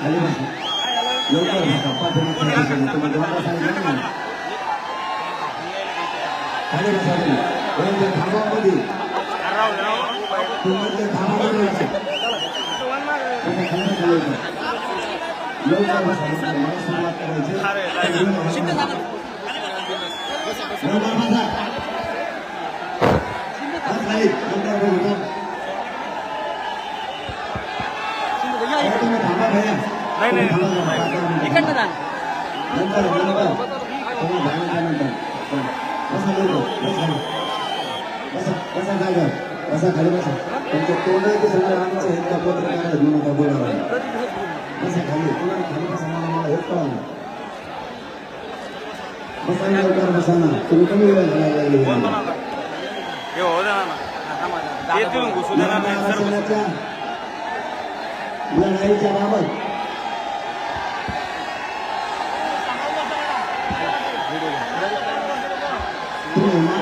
खाली बसा लवकर बसा पाठीमागच्या दिशेने तुम्ही दोनदा सांगितलं ना खाली बसा तुम्ही वरती थांबामध्ये तुम्ही थांबामध्ये बसा तुम्ही खाली बसा लवकर लवकर बसा लवकर मला सुरुवात करायची लवकर बसा बस खाली लवकर बघू तुम्ही थांबा भैया नाही, नाही. तुम्ही थांबा जरा. इकडनं जा नंतर नंतर तुम्ही झाल्याच्यानंतर बसा बसा. जागा बसा खाली बसा तुमच्या तोंडाचे सगळे आमचे आहेत का पत्रकार आहेत म्हणून का बोलावं बसा खाली तुम्हाला खाली बसा मला हेच कळलं. बसा ना लवकर बसा ना. तुम्ही कमी वेळ घालायला लागले. हे हो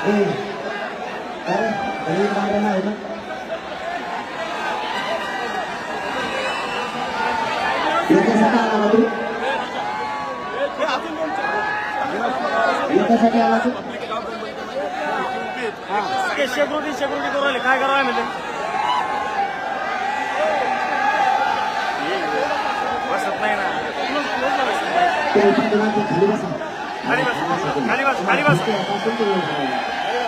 ए, अरे, घरी गाड्या नाही ना? याच्यासाठी आला ना तू? याच्यासाठी आला तू? ते शेकोटी शेकोटी करू राहिले काय करावं म्हणजे बसत नाही ना खाली बसा. खाली बस खाली बस खाली बस त्यापासून तुम्ही उभा राहा.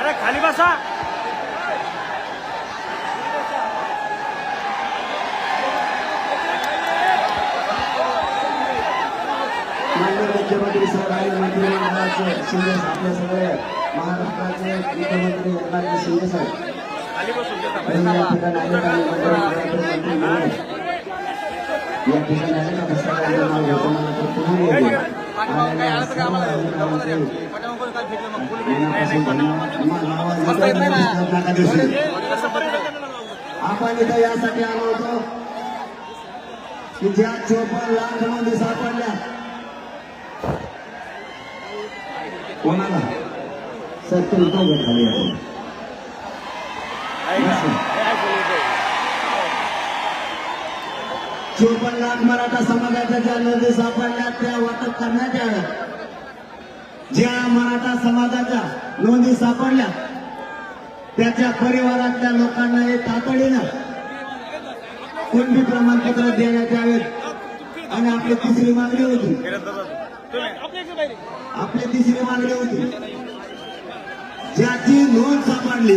अरे खाली बसा माननीय मुख्यमंत्री साहेब मंत्री महाराष्ट्र शिंदे आपले सगळे महाराष्ट्राचे मुख्यमंत्री एकनाथ शिंदे साहेब खाली बसून देता आणि या ठिकाणी नाव घेतो मला तर पुन्हा. आपण इथं यासाठी आलो होतो. की ज्या चोपन्न लाख नोंदी सापडल्या. कोणाला? दोघं खाली आहे. चोपन्न लाख मराठा समाजाच्या ज्या नोंदी सापडल्या त्या वाटप करण्यात याव्या ज्या मराठा समाजाच्या नोंदी सापडल्या त्याच्या परिवारातल्या लोकांना हे तातडीनं कुणबी प्रमाणपत्र देण्यात यावेत आणि आपली तिसरी मागणी होती. आपली तिसरी मागणी होती. ज्याची नोंद सापडली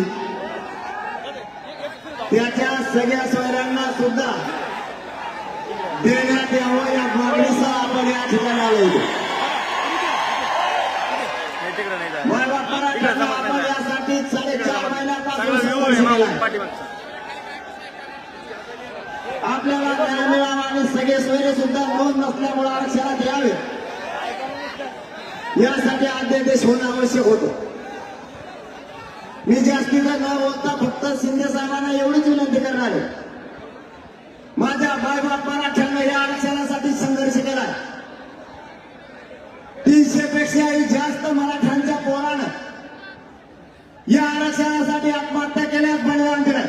त्याच्या सगळ्या सोयऱ्यांना सुद्धा देण्यात यावं या मागणीसह आपण या ठिकाणी आलो होतो यासाठी साडेचार महिन्यापासून. आपल्याला न्याय मिळावा आणि सगळे सोयरे सुद्धा नोंद नसल्यामुळे आरक्षणात यावे. यासाठी अध्यादेश होणं आवश्यक होतं. मी जास्तीचं न बोलता फक्त शिंदे साहेबांना एवढीच विनंती करणार आहे. माझ्या बायबाप अडीचशेपेक्षाही जास्त मराठ्यांच्या पोरानं या आरक्षणासाठी आत्महत्या केल्या बळीरामकडे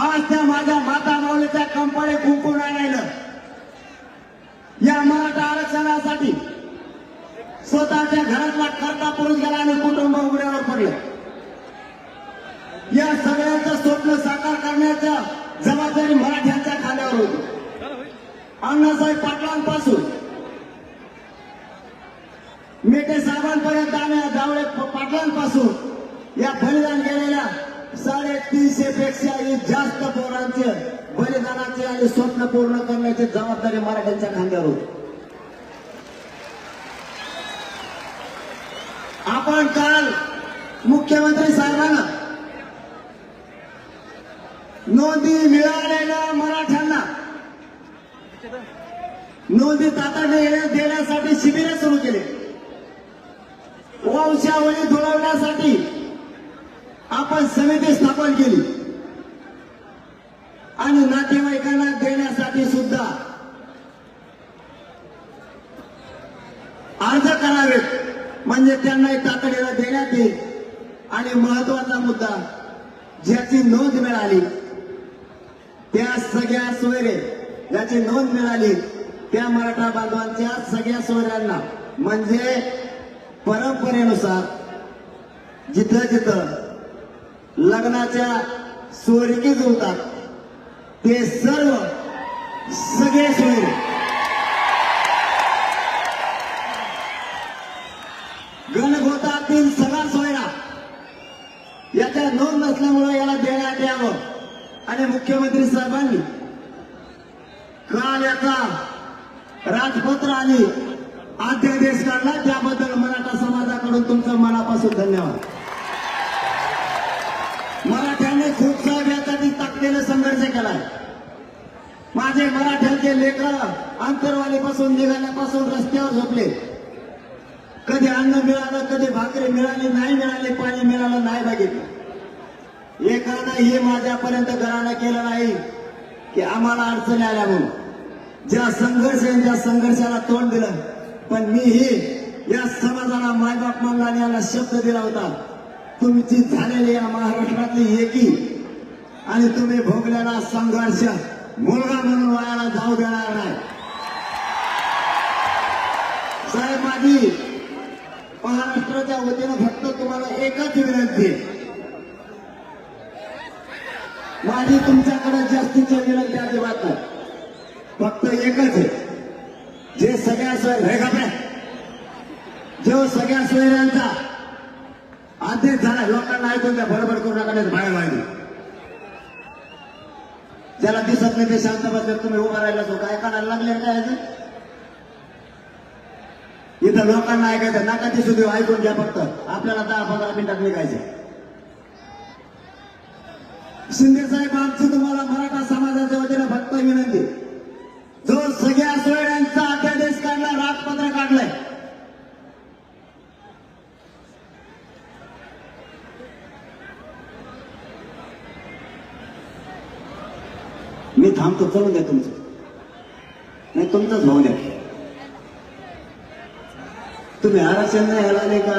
आज त्या माझ्या माता माऊलीच्या कंपाळे कुंकून राहिलं या मराठा आरक्षणासाठी स्वतःच्या घरातला कर्ता पुरुष गेला आणि कुटुंब उघड्यावर पडलं. या सगळ्याचं स्वप्न साकार करण्याच्या जबाबदारी मराठ्यांच्या खांद्यावर होती. अण्णासाहेब पाटलांपासून मेटे साहेबांपर्यंत जावळे पाटलांपासून या बलिदान गेलेल्या साडेतीनशे पेक्षा जास्त पोरांचे बलिदानाचे आणि स्वप्न पूर्ण करण्याची जबाबदारी मराठ्यांच्या खांद्यावर होती. आपण काल मुख्यमंत्री साहेबांना नोंदी मिळालेल्या मराठ्यांना नोंदी तातडीने देण्यासाठी शिबिरे सुरू केले. वंशावळी जुळवण्यासाठी आपण समिती स्थापन केली. आणि नातेवाईकांना देण्यासाठी सुद्धा अर्ज करावेत. म्हणजे त्यांनाही तातडीला देण्यात येईल. आणि महत्त्वाचा मुद्दा ज्याची नोंद मिळाली त्या सगळ्या सोयरे ज्याची नोंद मिळाली त्या मराठा बांधवांच्या सगळ्या सोयऱ्यांना. म्हणजे परंपरेनुसार जिथं जिथं लग्नाच्या सोयरिकी जुळतात ते सर्व सगळे सोयरे. गणगोतातील सगळा सोयरा याच्या नोंद नसल्यामुळे याला देण्यात यावं. आणि मुख्यमंत्री साहेबांनी काल याचा राजपत्र आणि अध्यादेश काढला त्याबद्दल मराठा समाजाकडून तुमचं मनापासून धन्यवाद मराठ्याने खूप साहेब यासाठी ताकदीने संघर्ष केलाय माझे मराठ्यांचे लेकर अंतरवालीपासून निघाल्यापासून रस्त्यावर झोपले. कधी अन्न मिळालं कधी भाकरी मिळाली नाही मिळाली पाणी मिळालं नाही बघितलं. एखादा हे माझ्यापर्यंत घरानं केलं नाही की आम्हाला अडचणी आल्या म्हणून. ज्या संघर्ष ज्या संघर्षाला तोंड दिलं पण मीही या समाजाला मायबाप मंगाने याला शब्द दिला होता तुमची झालेली या महाराष्ट्रातली एकी आणि तुम्ही भोगलेला संघर्ष मुलगा म्हणून वयाला जाऊ देणार नाही. साहेब माझी महाराष्ट्राच्या वतीनं फक्त तुम्हाला एकच विनंती आहे. माझी तुमच्याकडे जास्तीची विनंती अजिबात नाही. फक्त एकच आहे. जे सगळ्या सोय हे जो सगळ्या सोयऱ्यांचा आदेश झाला लोकांना ऐकून त्या बरोबर करून नका बाहेर व्हायला त्याला दिसत नाही ते शांत बसले तुम्ही उभा राहिला तो. काय काढायला लागले काय इथं लोकांना ऐकायचं नाका दिसू देऊ ऐकून घ्या फक्त. आपल्याला दहा पंधरा मिनिटात निघायचे शिंदे साहेब आमची तुम्हाला मराठा समाजाच्या वतीनं फक्त विनंती. जो सगळ्या सोय अध्यादेश काढला राजपत्र काढलंय मी थांबतो चलून द्या तुमचं. नाही तुमचंच भाऊ द्या. तुम्ही आरक्षण नाही ह्याला नाही का?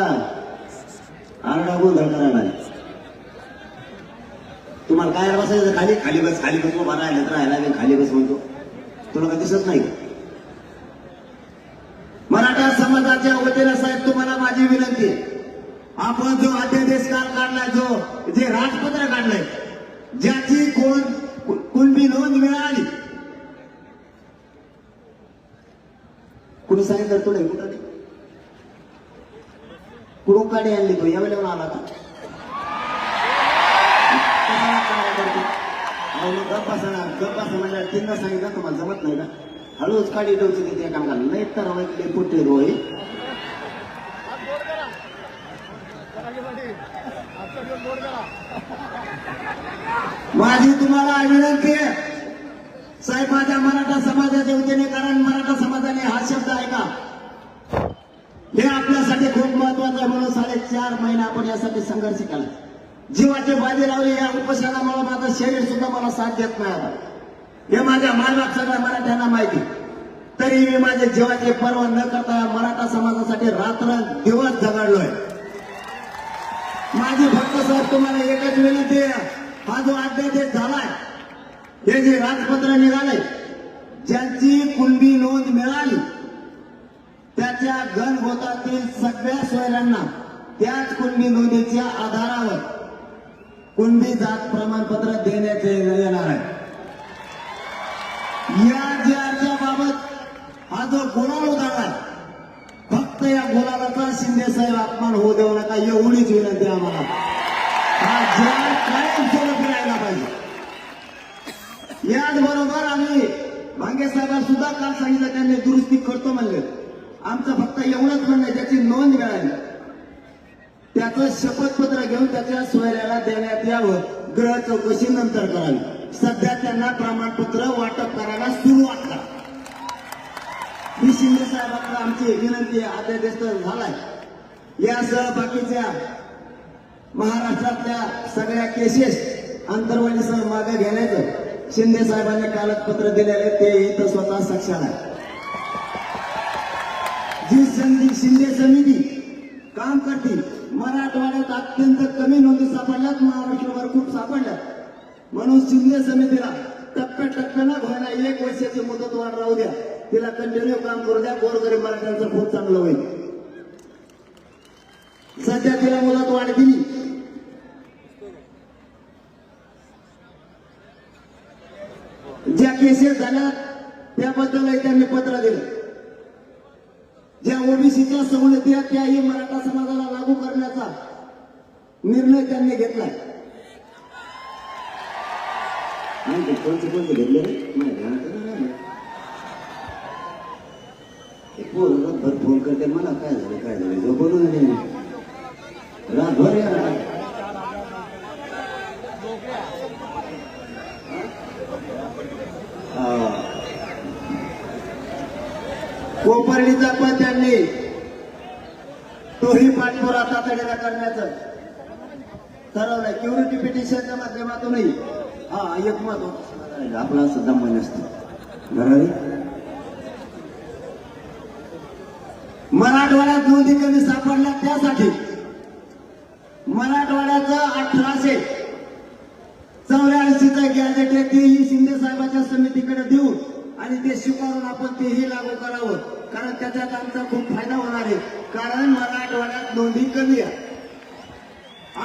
आरडा गोंधळ करायला नाही तुम्हाला काय बसायचं? खाली खाली बस खाली बस उभा राहिलं तर राहायला खाली बस म्हणतो. तुला का दिसत नाही मराठा समाजाच्या वतीनं साहेब तुम्हाला माझी विनंती आपण जो अध्यादेश काल काढला जो जे राजपत्र काढलंय ज्याची कोण कु- कुणबी नोंद मिळाली कुणी सांगितलं तुला कुठं कुठून काढी आणली तो यावेळेला आला का? तुम्हाला काय करतो? अहो, तीनदा सांगितलं तुम्हाला जमत नाही का हळूच काढी ठेवची तिथे काम कामाला. नाही तर वाईटले पुट्टे रोय माझी तुम्हाला विनंती आहे साहेब माझ्या मराठा समाजाच्या वतीने कारण मराठा समाजाने हा शब्द ऐका. हे आपल्यासाठी खूप महत्वाचं आहे म्हणून साडेचार महिने आपण यासाठी संघर्ष केला. जीवाचे बाजी लावले या उपोषणामुळे माझं शरीर सुद्धा मला साथ देत नाही. हे माझ्या मायबाप सगळ्या मराठ्यांना माहिती. तरी मी माझ्या जीवाचे पर्वा न करता या मराठा समाजासाठी रात्र दिवस झगडलोय. माझी फक्त साहेब तुम्हाला एकच विनंती आहे. हा जो अध्यादेश झालाय हे जे राजपत्र निघालंय ज्यांची कुणबी नोंद मिळाली त्याच्या घनगोतातील सगळ्या सोयऱ्यांना त्याच कुणबी नोंदीच्या आधारावर कुणबी जात प्रमाणपत्र देण्यात येणार आहे या ज्याच्या बाबत हा जो गुन्हा उदाहरण फक्त या गोलालाचा शिंदे साहेब अपमान होऊ देऊ नका एवढीच विनंती आम्हाला. हा ज्या याचबरोबर आम्ही भांगे साहेबांना सुद्धा काल सांगितलं त्यांनी दुरुस्ती करतो म्हणले. आमचं फक्त एवढंच म्हणणं त्याची नोंद मिळाली. त्याचं शपथपत्र घेऊन त्याच्या सोयऱ्याला देण्यात यावं. ग्रह चौकशी नंतर करावी. सध्या त्यांना प्रमाणपत्र वाटप करायला सुरुवात करा. ही शिंदे साहेबांना आमची विनंती आदेश झालाय. यासह बाकीच्या महाराष्ट्रातल्या सगळ्या केसेस अंतर्वालीसह मागे घेण्याचं शिंदे साहेबांनी कागदपत्र दिलेले ते इथं स्वतः साक्षात आहे जी संधी शिंदे समिती काम करते मराठवाड्यात अत्यंत कमी नोंदी सापडल्यात महाराष्ट्रभर खूप सापडल्यात. म्हणून शिंदे समितीला टप्प्याटप्प्यानं व्हायला एक वर्षाची मुदत वाढ राहू द्या. तिला कंटिन्यू काम करू द्या गोरगरीब मराठ्यांचं खूप चांगलं होईल. सध्या तिला मुदत वाढ दिली ज्या केसेस झाल्या त्याबद्दलही त्यांनी पत्र दिलं. ज्या ओबीसीच्या सवलती आहेत त्याही मराठा समाजाला लागू करण्याचा निर्णय त्यांनी घेतलाय. नाही कोणते कोणते घेतले रे? रातभर फोन करते मला काय झालं काय झालं? झोपवलं नाही रातभर या कोपर्डीचा पण त्यांनी. तोही पाठपुरा तातडीला करण्याचं. ठरवलंय. क्युरिटी पिटिशनच्या माध्यमातूनही हा. एक मत आपला सुद्धा मन असतो. बरोबर मराठवाड्यात नोंदी कमी सापडल्या त्यासाठी. मराठवाड्याचं अठराशे चौऱ्या चौऱ्याऐंशीचं गॅजेट आहे तेही शिंदे साहेबांच्या समितीकडे देऊन आणि ते स्वीकारून आपण तेही लागू करावं. कारण त्याच्यात आमचा खूप फायदा होणार आहे. कारण मराठवाड्यात नोंदी कमी आहे.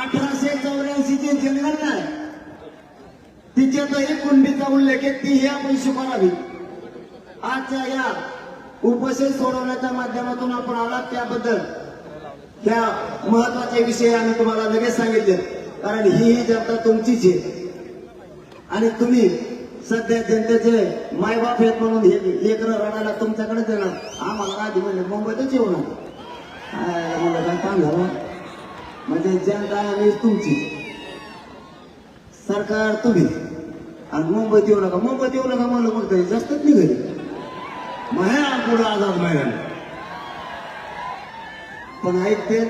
अठराशे चौऱ्याऐंशीची जनगणना आहे तिच्यातही कुंडीचा उल्लेख आहे तीही आपण स्वीकारावी आजच्या या उपोषण सोडवण्याच्या माध्यमातून आपण आलात त्याबद्दल. त्या महत्त्वाचे विषय आम्ही तुम्हाला लगेच सांगितले. कारण ही ही जनता तुमचीच आहे. आणि तुम्ही सध्या जनतेचे मायबाप आहेत म्हणून हे लेकर रडायला तुमच्याकडेच येणार. आम्हाला आधी म्हणजे मुंबईतच येऊ ना काम झालं? म्हणजे जनता आम्ही तुमची. सरकार तुम्ही. आणि मुंबईत येऊ नका. मुंबईत येऊ नका म्हणलं मग तरी जास्तच निघाली. मग हे पुढं आझाद मैदान. पण ऐकते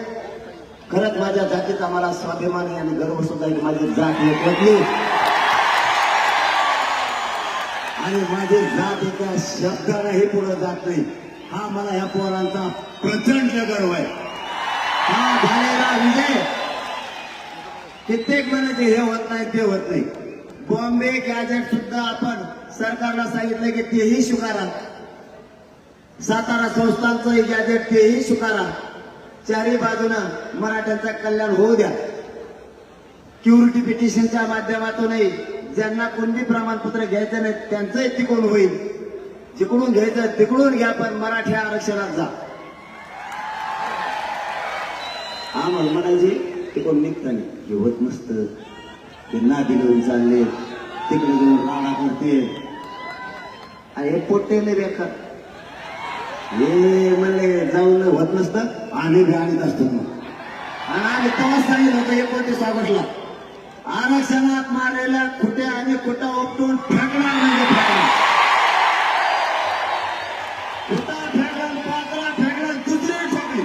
खरंच माझ्या जातीत आम्हाला स्वाभिमानी आणि गर्व सुद्धा की माझी जात नाही आणि माझी जात एका शब्दालाही पुढे जात नाही. हा मला या पोरांचा प्रचंड गर्व आहे. हा झालेला विजय. कित्येक म्हणायचे हे होत नाही ते होत नाही. बॉम्बे गॅजेट सुद्धा आपण सरकारला सांगितलं की तेही स्वीकारा. सातारा संस्थांचं गॅजेट तेही स्वीकारा. चारही बाजूनं मराठ्यांचं कल्याण होऊ द्या. क्युरिटी पिटिशनच्या माध्यमातूनही ज्यांना कोणती प्रमाणपत्र घ्यायचं नाही त्यांचंही तिकडून होईल. जिकडून घ्यायचं तिकडून घ्या पण मराठी आरक्षणात जा. आम्हाला म्हणायचे तिकडून निघताना? हे होत नसतं. ते नादी घेऊन चालले. तिकडे घेऊन राणा करते. आणि हे पोट्टेले बेकार. हे म्हणले जाऊन होत नसतं आम्ही बी आणत असतो मग आणि आम्ही तेव्हाच सांगितलं होतं हे पोटे स्वागतला आरक्षणात मारलेल्या खुट्या आणि खुटा उपटून फेकणार म्हणजे फेकणार खुटा फेकणार पात्रा फेकणार दुसरी ठोकली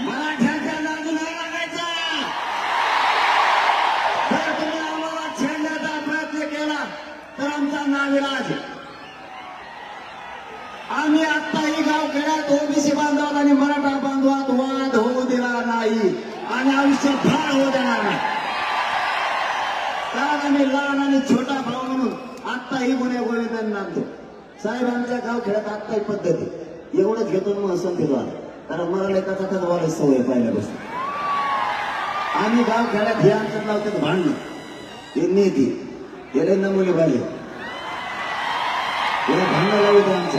मराठ्यांच्या नादी नाही लागायचा जर तुम्ही आम्हाला छेडण्याचा प्रयत्न केला तर आमचा नाविलाज आम्ही आत्ताही गाव खेड्यात ओबीसी बांधवात आणि मराठा बांधवात वाद होऊ दिला नाही आणि आयुष्य फार होऊ देणार नाही कारण आम्ही लहान आणि छोटा भाऊ म्हणून आत्ताही गुन्हे मैदान नांदतो साहेब आमच्या गाव खेळात आत्ताही पद्धती एवढंच घेतो मग असं दिलो कारण मला एकाचा कथा वाला सवय पाहिल्या पहिल्यापासून आम्ही गाव खेळात हे आमच्यात लावतात भांडणं. हे नेती गेले नमुने पाहिजे याला भांडणं लावते आमचं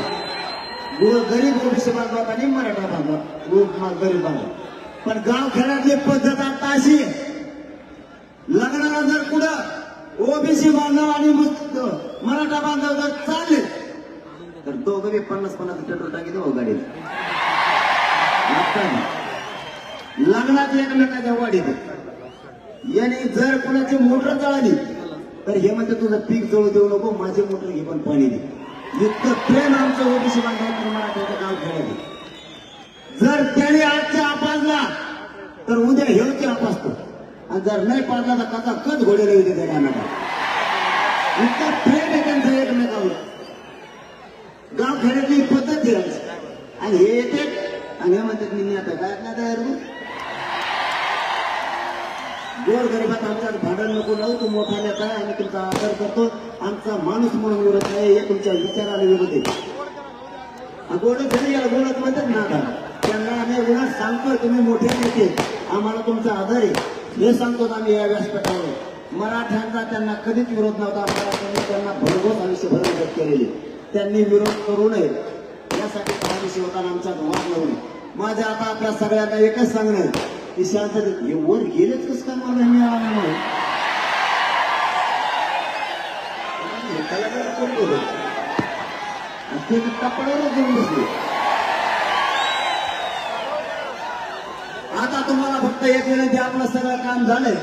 गुळ गरीब ओबीसी बांधवा आणि मराठा बांधवा. गुळ मा- गरीब बांधवा. पण गाव खेळातली पद्धत आता अशी लग्नाला जर कुठं ओबीसी बांधव आणि मग मराठा बांधव जर चालले तर दोघं बी पन्नास पन्नास पेट्रोल टाकी देऊ हो गाडीत. लग्नात एकमेकाच्या वाढीत याने जर कोणाची मोटर जळाली तर हे म्हणते तुझं पीक जळू देऊ नको माझी मोटर घे पण पाणी दे. इतकं प्रेम आमचं ओबीसी बांधव मराठ्याचं गाव खेळायचं. जर त्याने आजच्या आपासला तर उद्या हेवची आपासतो आणि जर नाही पाडला तर कसा कच घोडेला येते त्या गाण्याला. इतकं प्रेम आहे त्यांचं एकमेकावर. गाव खेड्यातली पद्धत आहे. आणि हे येते आणि हे म्हणतात मी आता काय नाही तयार होऊ गोर गरीबात आमच्यात भांडण नको लावू तू मोठा नेता आहे आम्ही तुमचा आदर करतो. आमचा माणूस म्हणून विरोध आहे हे तुमच्या विचाराला विरोध आहे. गोड घरी याला गोडच म्हणतात ना आता त्यांना आम्ही गुणात सांगतोय तुम्ही मोठे नेते आम्हाला तुमचा आधार आहे. हे सांगतो आम्ही या व्यासपीठावर मराठ्यांचा त्यांना कधीच विरोध नव्हता. मराठ्यांनी त्यांना भरघोस आयुष्यभर मदत केलेली. त्यांनी विरोध करू नये. यासाठी काही शिवताना आमचा वाद लावू नये. माझ्या आता आपल्या सगळ्यांना एकच सांगणं की शांततेत हे वर गेलेच कस काय मला मी आला म्हणून कलाकार कोण बोलत? ते कपड्यावरच जाऊन बसले. फक्त एक विनंती आपलं सगळं काम झालंय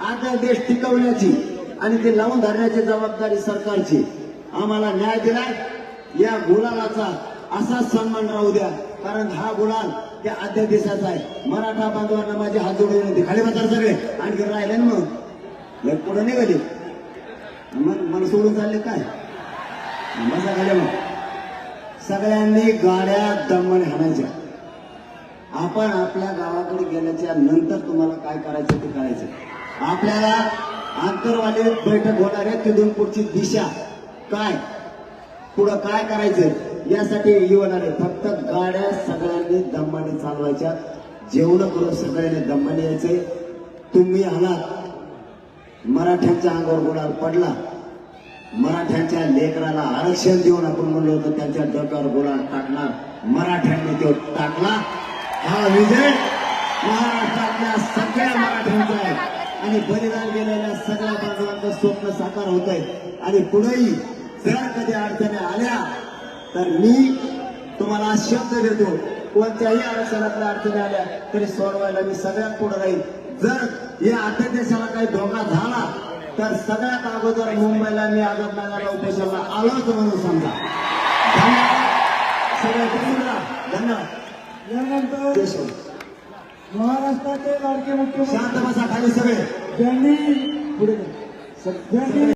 आता देश टिकवण्याची आणि ते लावून धरण्याची जबाबदारी सरकारची आम्हाला न्याय दिलाय. या गुलालाचा असाच सन्मान राहू द्या. कारण हा गुलाल त्या अध्यादेशाचा आहे. मराठा बांधवांना माझी हात जोडून विनंती. खाली बसार सगळे. आणखी राहिले ना मग. लय पुढे निघाले. मग मन सोडून चालले काय? बसा खाली मग. सगळ्यांनी गाड्या दमण हाणायच्या. आपण आपल्या गावाकडे गेल्याच्यानंतर तुम्हाला काय करायचं ते करायचं. आपल्याला आंतरवाली बैठक होणार आहे तिथून पुढची दिशा काय? पुढं काय करायचं? यासाठी येणार आहे. फक्त गाड्या सगळ्यांनी दमाने चालवायच्या. जेवण करून सगळ्यांनी दमाने यायचे. तुम्ही आलात मराठ्यांच्या अंगावर गुलाल पडला. मराठ्यांच्या लेकराला आरक्षण देऊन आपण म्हणलो होतं त्यांच्या डोक्यावर गुलाल टाकणार. मराठ्यांनी तो टाकला. हा विजय महाराष्ट्रातल्या सगळ्या मराठ्यांचा. आहे आणि बलिदान गेलेल्या सगळ्या बांधवांचं स्वप्न साकार होत आहे. आणि पुढेही जर कधी अडचणी आल्या तर मी तुम्हाला शब्द देतो. कोणत्याही आरक्षणातल्या अडचणी आल्या तरी सोडवायला मी सगळ्यात पुढे राहील जर या अध्यादेशाला काही धोका झाला तर सगळ्यात अगोदर मुंबईला मी आझादनगरला उपोषणाला आलोच म्हणून समजा धन्यवाद. सगळ्या धन्यवाद. यानंतर. महाराष्ट्राचे लाडके मुख्यमंत्री शांत बसा खाली सगळे ज्यांनी पुढे